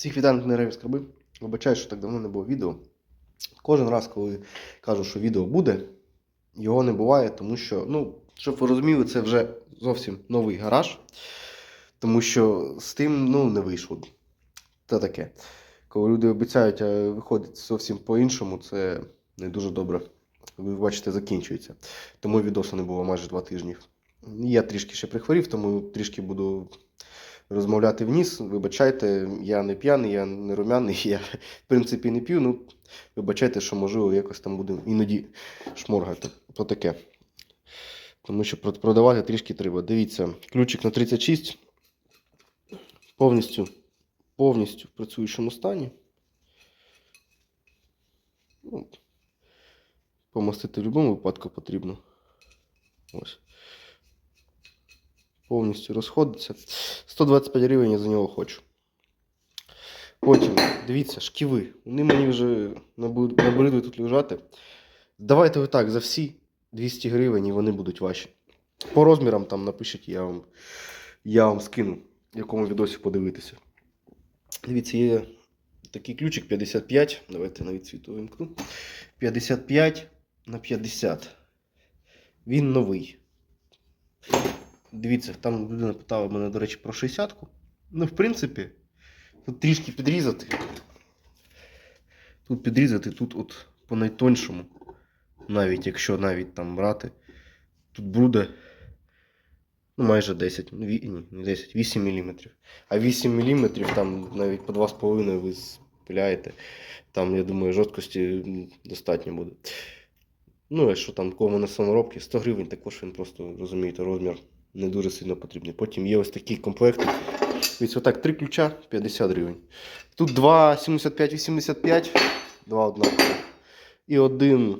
Всіх вітаю на Реві Скарби. Вибачаю, що так давно не було відео. Кожен раз, коли кажу, що відео буде, його не буває, тому що, ну, щоб ви розуміли, це вже зовсім новий гараж. Тому що з тим ну, не вийшло. Це таке. Коли люди обіцяють, а виходить зовсім по-іншому, це не дуже добре. Ви бачите, закінчується. Тому відосу не було майже два тижні. Я трішки ще прихворів, тому трішки буду розмовляти вніс. Вибачайте, я не п'яний, я не румяний, я в принципі не п'ю. Ну, вибачайте, що можливо якось там буду іноді шморгати. То таке. Тому що продавати трішки треба. Дивіться, ключик на 36 повністю, повністю в працюючому стані. Ну, помастити в будь-якому випадку потрібно. Ось. Повністю розходиться. 125 гривень я за нього хочу. Потім, дивіться, шківи. Вони мені вже набридли тут лежати. Давайте ви так, за всі 200 гривень і вони будуть ваші. По розмірам там напишіть, я вам, я вам скину, в якому відосі подивитися. Дивіться, є такий ключик 55. Давайте навіть світу вимкну. 55 на 50. Він новий. Дивіться, там людина питала мене, до речі, про 60-ку. Ну, в принципі, тут трішки підрізати. Тут підрізати, тут от по найтоншому. Навіть якщо навіть там брати, тут буде ну, майже 10, ну, ні, не 10, 8 мм. А 8 мм там навіть по 2,5 ви спиляєте. Там, я думаю, жорсткості достатньо буде. Ну, а що там кому на саморобки, 100 гривень також він просто, розумієте, розмір не дуже сильно потрібний. Потім є ось такий комплект. Ось отак, три ключа 50 гривень. Тут два 75-85, два однакові. І один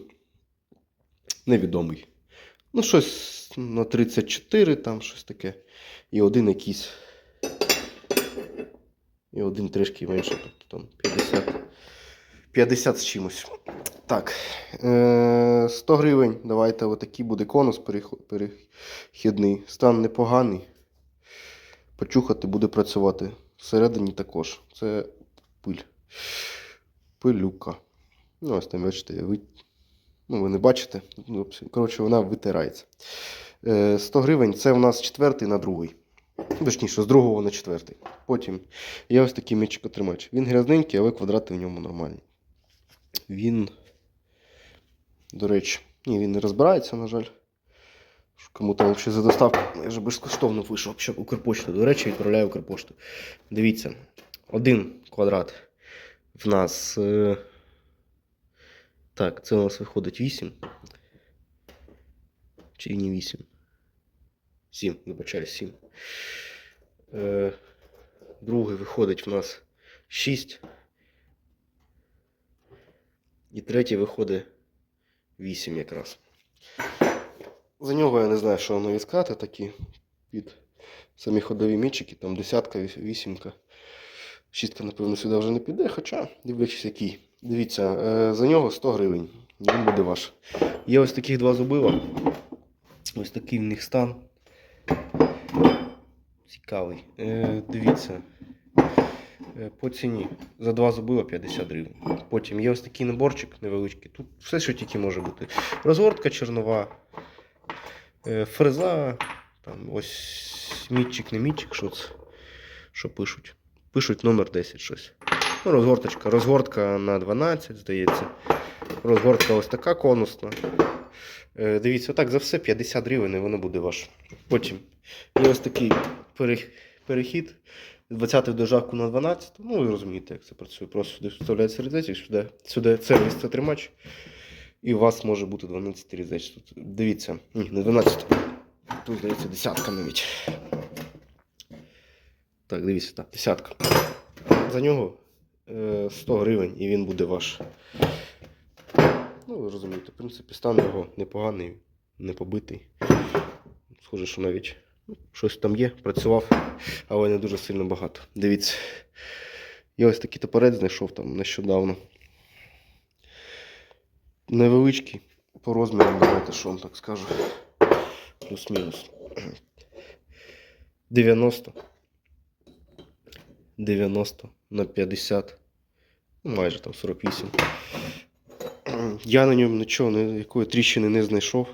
невідомий. Ну, щось на 34, там щось таке. І один якийсь. І один трішки менше, тобто там 50. 50 з чимось. Так. Е, 100 гривень. Давайте отакий буде конус перехідний. Стан непоганий. Почухати буде працювати. Всередині також. Це пиль. Пилюка. Ну, ось там, бачите, ви... ну, ви не бачите. Коротше, вона витирається. Е, 100 гривень це у нас четвертий на другий. Точніше, з другого на четвертий. Потім є ось такий м'ячикотримач. Він грязненький, але квадрати в ньому нормальні. Він, до речі, ні, він не розбирається, на жаль. Кому там ще за доставку майже безкоштовно вийшов, щоб Укрпошту. До речі, відправляю Укрпошту. Дивіться, один квадрат в нас. Е... Так, це у нас виходить 8. Чи не 8? 7, вибачаюсь, 7. Е... Другий виходить в нас 6. І третій виходить 8 якраз. За нього я не знаю, що воно відскати такі під самі ходові мічики, там десятка, вісімка. Шістка, напевно, сюди вже не піде, хоча дивлячись який. Дивіться, е, за нього 100 гривень. Він буде ваш. Є ось таких два зубила. Ось такий в них стан. Цікавий. Е, дивіться. Е, По ціні за два зубила 50 гривень. Потім є ось такий наборчик невеличкий. Тут все, що тільки може бути. Розгортка чернова, е, фреза, там ось мітчик, не мітчик, що це, що пишуть. Пишуть номер 10 щось. Ну, розгорточка. Розгортка на 12, здається. Розгортка ось така конусна. Е, Дивіться, отак за все 50 гривень і воно буде ваше. Потім є ось такий перехід. З 20 дожавку на 12. Ну, ви розумієте, як це працює. Просто сюди вставляється різець, сюди, сюди сервіс це тримач. І у вас може бути 12 різець. Тут дивіться. Ні, не 12. Тут, здається, десятка навіть. Так, дивіться, так, десятка. За нього е, 100 гривень і він буде ваш. Ну, ви розумієте, в принципі, стан його непоганий, не побитий. Схоже, що навіть щось там є, працював, але не дуже сильно багато. Дивіться. Я ось такий топорець знайшов там нещодавно. Невеличкий по розмірам, давайте що вам так скажу. Плюс-мінус. 90 90 на 50. Ну, майже там 48. Я на ньому нічого, ніякої тріщини не знайшов.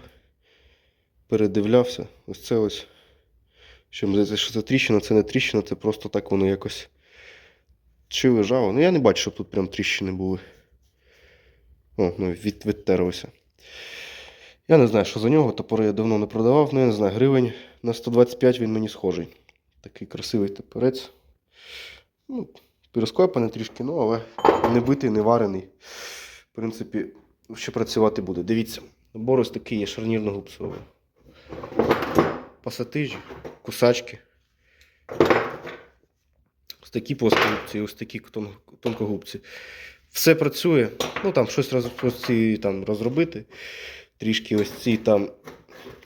Передивлявся. Ось це ось. Що здається, що це тріщина, це не тріщина, це просто так воно якось. Чи лежало. Ну я не бачу, щоб тут прям тріщини були. О, ну від, відтерлося. Я не знаю, що за нього. Топори я давно не продавав, ну я не знаю, гривень на 125 він мені схожий. Такий красивий топорець. Ну, перескопаний трішки, ну, але не битий, не варений. В принципі, ще працювати буде. Дивіться, набор ось такий є шарнірно-гупсовий. Пасатижі, кусачки. Ось такі плоскогубці, ось такі тонкогубці. Все працює. Ну там щось роз, ці, там, розробити. Трішки ось ці там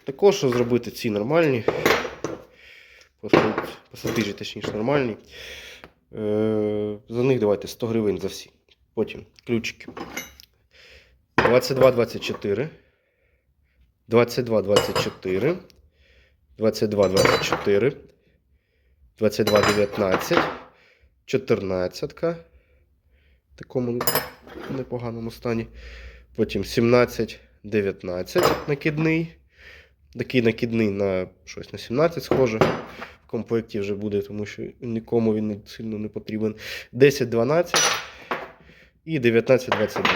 також розробити, ці нормальні. Пасатижі, точніше, нормальні. Е, за них давайте 100 гривень за всі. Потім ключики. 22-24. 22, 24. 22, 24. 22, 19. 14. В такому непоганому стані. Потім 17, 19 накидний. Такий накидний на щось на 17 схоже. В комплекті вже буде, тому що нікому він сильно не потрібен. 10, 12 і 19, 22.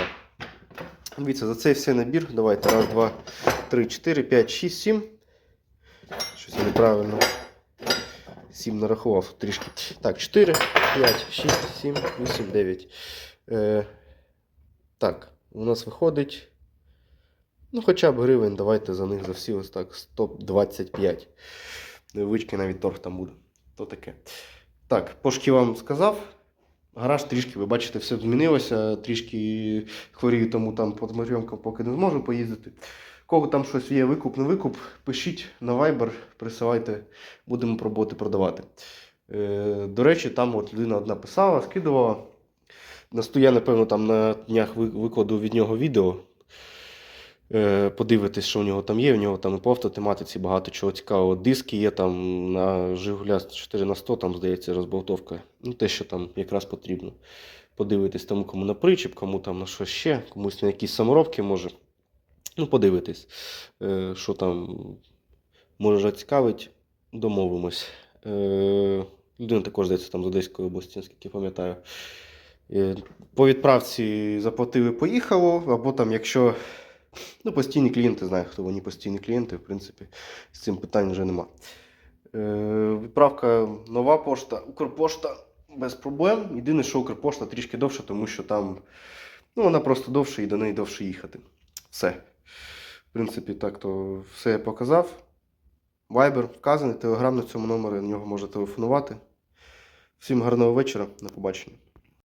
Дивіться, за цей всей набір. Давайте. Раз, два, три, чотири, п'ять, шість, сім. Щось я неправильно. Сім нарахував трішки. Так, 4, 5, 6, 7, 8, 9. Е, так, у нас виходить. Ну, хоча б гривень, давайте за них за всі ось так 125. Невеличкий навіть торг там буде. То таке. Так, пошки вам сказав. Гараж трішки, ви бачите, все змінилося. Трішки хворію, тому там по знайомкам поки не зможу поїздити. Кого там щось є, викуп, не викуп, пишіть на Viber, присилайте, будемо пробувати продавати. Е, до речі, там от людина одна писала, скидувала. Я, напевно, там на днях викладу від нього відео. Е, подивитись, що у нього там є. У нього там і по автотематиці багато чого цікавого. Диски є там на Жигуля 4 на 100, там, здається, розболтовка. Ну, те, що там якраз потрібно. Подивитись тому, кому на причіп, кому там на що ще, комусь на якісь саморобки може. Ну, подивитись, е, що там може цікавить, домовимось. Е, людина також здається там з Одеської області, наскільки пам'ятаю. Е, По відправці заплатили, поїхало, або там, якщо ну, постійні клієнти, знаю, хто вони постійні клієнти, в принципі, з цим питань вже нема. Відправка нова пошта, Укрпошта без проблем. Єдине, що Укрпошта трішки довше, тому що там ну, вона просто довше і до неї довше їхати. Все. В принципі, так то все я показав. Viber вказаний, телеграм на цьому номері, на нього можна телефонувати. Всім гарного вечора, на побачення.